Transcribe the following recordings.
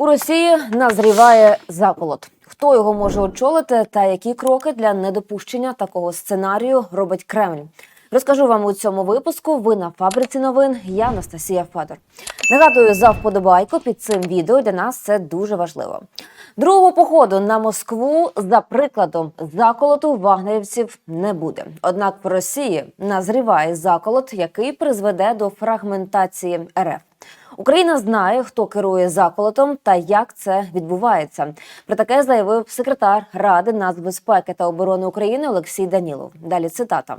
У Росії назріває заколот. Хто його може очолити та які кроки для недопущення такого сценарію робить Кремль? Розкажу вам у цьому випуску. Ви на фабриці новин. Я Анастасія Федор. Нагадую за вподобайку під цим відео. Для нас це дуже важливо. Другого походу на Москву за прикладом заколоту вагнерівців не буде. Однак в Росії назріває заколот, який призведе до фрагментації РФ. Україна знає, хто керує заколотом та як це відбувається. Про таке заявив секретар Ради нацбезпеки та оборони України Олексій Данілов. Далі цитата.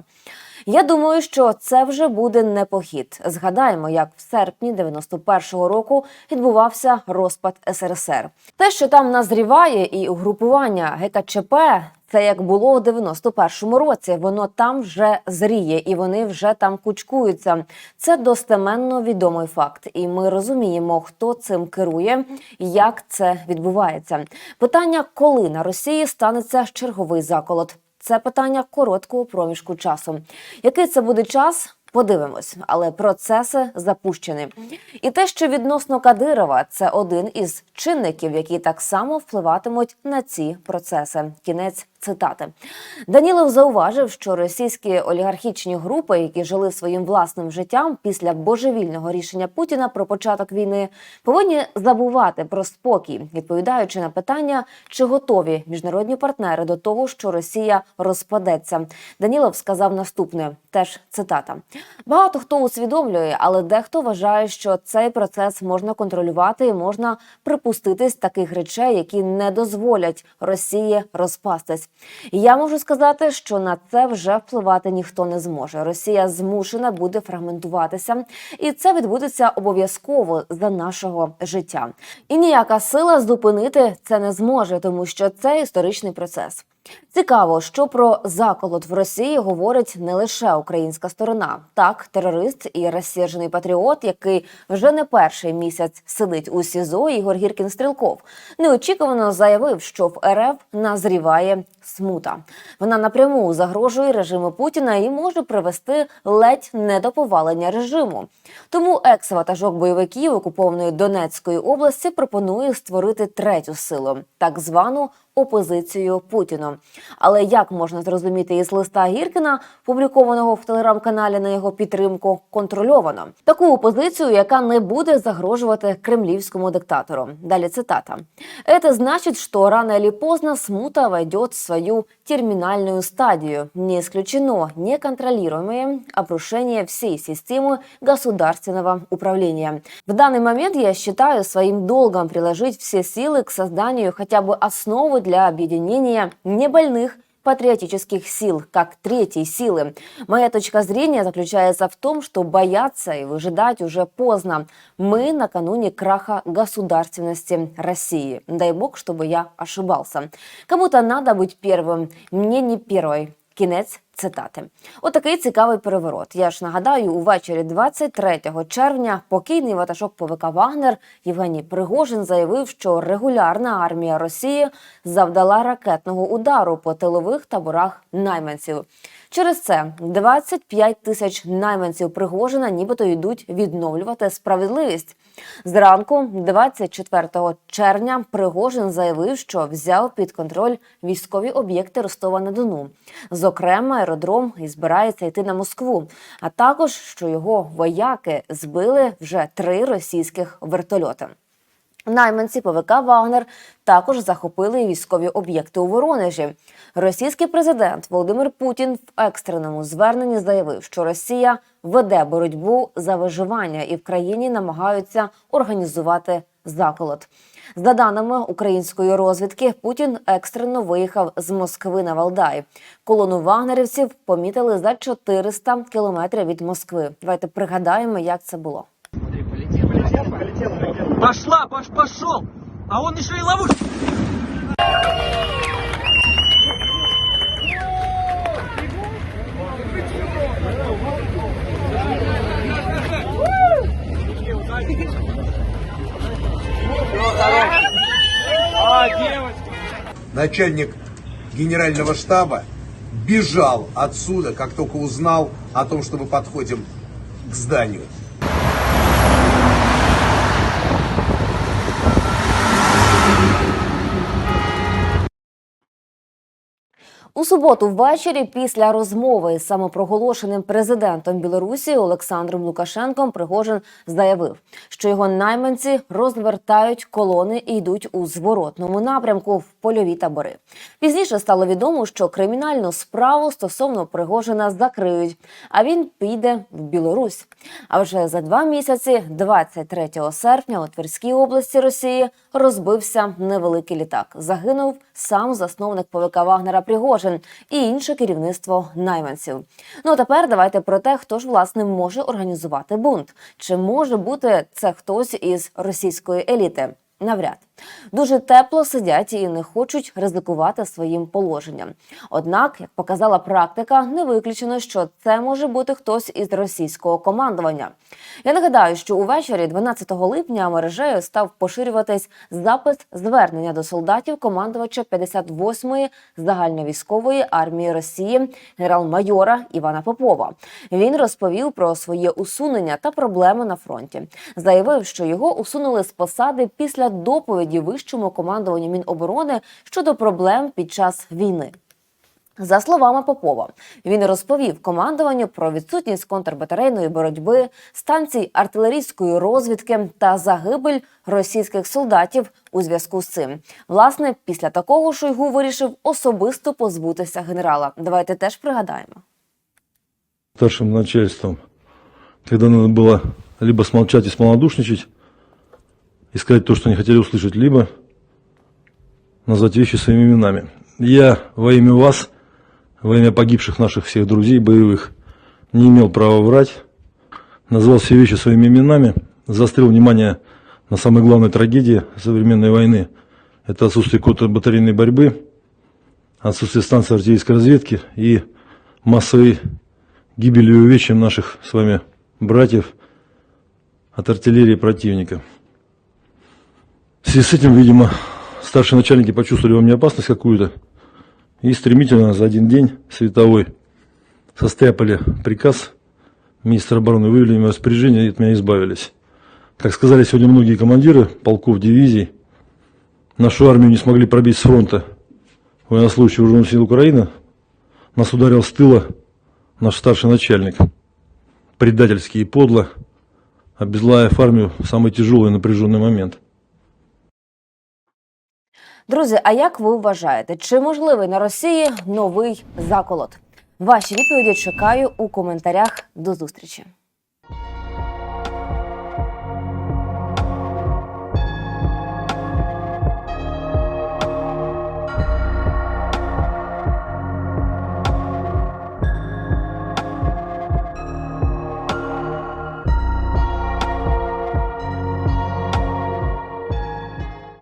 Я думаю, що це вже буде не похід. Згадаємо, як в серпні 91-го року відбувався розпад СРСР. Те, що там назріває, і угрупування ГКЧП. Це як було у 91-му році. Воно там вже зріє, і вони вже там кучкуються. Це достеменно відомий факт, і ми розуміємо, хто цим керує, як це відбувається. Питання, коли на Росії станеться черговий заколот. Це питання короткого проміжку часу. Який це буде час? Подивимось, але процеси запущені. І те, що відносно Кадирова, це один із чинників, які так само впливатимуть на ці процеси. Кінець цитати. Данілов зауважив, що російські олігархічні групи, які жили своїм власним життям після божевільного рішення Путіна про початок війни, повинні забувати про спокій, відповідаючи на питання, чи готові міжнародні партнери до того, що Росія розпадеться. Данілов сказав наступне: теж цитата: багато хто усвідомлює, але дехто вважає, що цей процес можна контролювати і можна припуститись таких речей, які не дозволять Росії розпастись. Я можу сказати, що на це вже впливати ніхто не зможе. Росія змушена буде фрагментуватися, і це відбудеться обов'язково за нашого життя. І ніяка сила зупинити це не зможе, тому що це історичний процес. Цікаво, що про заколот в Росії говорить не лише українська сторона. Так, терорист і розсержений патріот, який вже не перший місяць сидить у СІЗО, Ігор Гіркін Стрілков, неочікувано заявив, що в РФ назріває смута. Вона напряму загрожує режиму Путіна і може привести ледь не до повалення режиму. Тому екс-ватажок бойовиків окупованої Донецької області пропонує створити третю силу, так звану опозицію Путіну. Але як можна зрозуміти із листа Гіркіна, публікованого в телеграм-каналі на його підтримку, контрольовано таку опозицію, яка не буде загрожувати кремлівському диктатору. Далі цитата: «Это значит, что рано или поздно смута войдет в свою терминальную стадию. Не исключено неконтролируемое обрушение всей системы государственного управления. В данный момент я считаю своим долгом приложить все силы к созданию хотя бы основы для объединения небольных патриотических сил, как третьей силы. Моя точка зрения заключается в том, что бояться и выжидать уже поздно. Мы накануне краха государственности России. Дай бог, чтобы я ошибался. Кому-то надо быть первым, мне не первой. Кінець цитати. Отакий цікавий переворот. Я ж нагадаю, увечері 23 червня покійний ватажок ПВК Вагнер Євгеній Пригожин заявив, що регулярна армія Росії завдала ракетного удару по тилових таборах найманців. Через це 25 тисяч найманців Пригожина нібито йдуть відновлювати справедливість. Зранку, 24 червня, Пригожин заявив, що взяв під контроль військові об'єкти Ростова на Дону, зокрема аеродром, і збирається йти на Москву. А також що його вояки збили вже три російських вертольоти. Найманці ПВК Вагнер також захопили військові об'єкти у Воронежі. Російський президент Володимир Путін в екстреному зверненні заявив, що Росія веде боротьбу за виживання і в країні намагаються організувати заколот. За даними української розвідки, Путін екстрено виїхав з Москви на Валдай. Колону вагнерівців помітили за 400 кілометрів від Москви. Давайте пригадаємо, як це було. Пошла, пош, пошел! А он еще и. А, девочка! начальник генерального штаба бежал отсюда, как только узнал о том, что мы подходим к зданию. У суботу ввечері, після розмови з самопроголошеним президентом Білорусі Олександром Лукашенком, Пригожин заявив, що його найманці розвертають колони і йдуть у зворотному напрямку в польові табори. Пізніше стало відомо, що кримінальну справу стосовно Пригожина закриють, а він піде в Білорусь. А вже за два місяці, 23 серпня, у Тверській області Росії розбився невеликий літак. Загинув сам засновник ПВК Вагнера Пригожин і інше керівництво найманців. Ну а тепер давайте про те, хто ж власне може організувати бунт. Чи може бути це хтось із російської еліти? Навряд дуже тепло сидять і не хочуть ризикувати своїм положенням. Однак, як показала практика, не виключено, що це може бути хтось із російського командування. Я нагадаю, що увечері 12 липня мережею став поширюватись запис звернення до солдатів командувача 58-ї загальновійськової армії Росії генерал-майора Івана Попова. Він розповів про своє усунення та проблеми на фронті. Заявив, що його усунули з посади після доповіді вищому командуванню Міноборони щодо проблем під час війни. За словами Попова, він розповів командуванню про відсутність контрбатарейної боротьби, станцій артилерійської розвідки та загибель російських солдатів у зв'язку з цим. Власне, після такого Шойгу вирішив особисто позбутися генерала. Давайте теж пригадаємо. старшим начальством, когда надо было либо смолчать и смолодушничать, и сказать то, что не хотели услышать, либо назвать вещи своими именами. Я во имя вас, во имя погибших наших всех друзей боевых, не имел права врать, назвал все вещи своими именами, заострил внимание на самой главной трагедии современной войны. Это отсутствие контрбатарейной борьбы, отсутствие станции артиллерийской разведки и массовой гибелью и увечьем наших с вами братьев от артиллерии противника. В связи с этим, видимо, старшие начальники почувствовали во мне опасность какую-то и стремительно за один день световой состряпали приказ министра обороны, вывели в распоряжение и от меня избавились. Как сказали сегодня многие командиры полков, дивизий, нашу армию не смогли пробить с фронта военнослужащие вооруженных сил Украины, нас ударил с тыла наш старший начальник, предательски и подло, обезглавив армию в самый тяжелый и напряженный момент. Друзі, а як ви вважаєте, чи можливий на Росії новий заколот? Ваші відповіді чекаю у коментарях. До зустрічі.